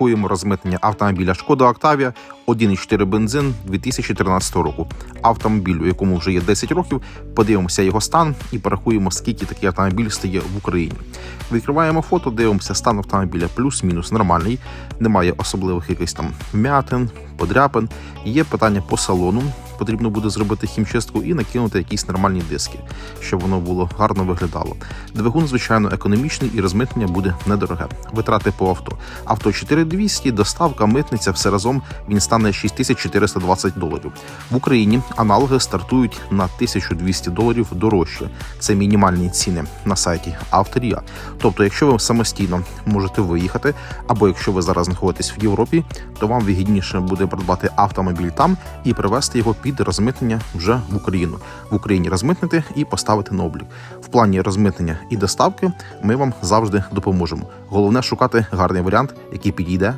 Куємо розмитнення автомобіля Шкода Октавія 1,4 бензин 2013 року. Автомобіль, у якому вже є 10 років. Подивимося його стан і порахуємо, скільки такий автомобіль стає в Україні. Відкриваємо фото, дивимося стан автомобіля плюс-мінус нормальний. Немає особливих якихось там вмятин, подряпин. Є питання по салону. Потрібно буде зробити хімчистку і накинути якісь нормальні диски, щоб воно було гарно виглядало. Двигун, звичайно, економічний і розмитнення буде недороге. Витрати по авто. Авто 4200, доставка, митниця, все разом він стане 6420 доларів. В Україні аналоги стартують на 1200 доларів дорожче. Це мінімальні ціни на сайті Авторія. Тобто, якщо ви самостійно можете виїхати, або якщо ви зараз знаходитесь в Європі, то вам вигідніше буде придбати автомобіль там і привезти його під розмитнення вже в Україну. В Україні розмитнити і поставити на облік. В плані розмитнення і доставки ми вам завжди допоможемо. Головне шукати гарний варіант, який підійде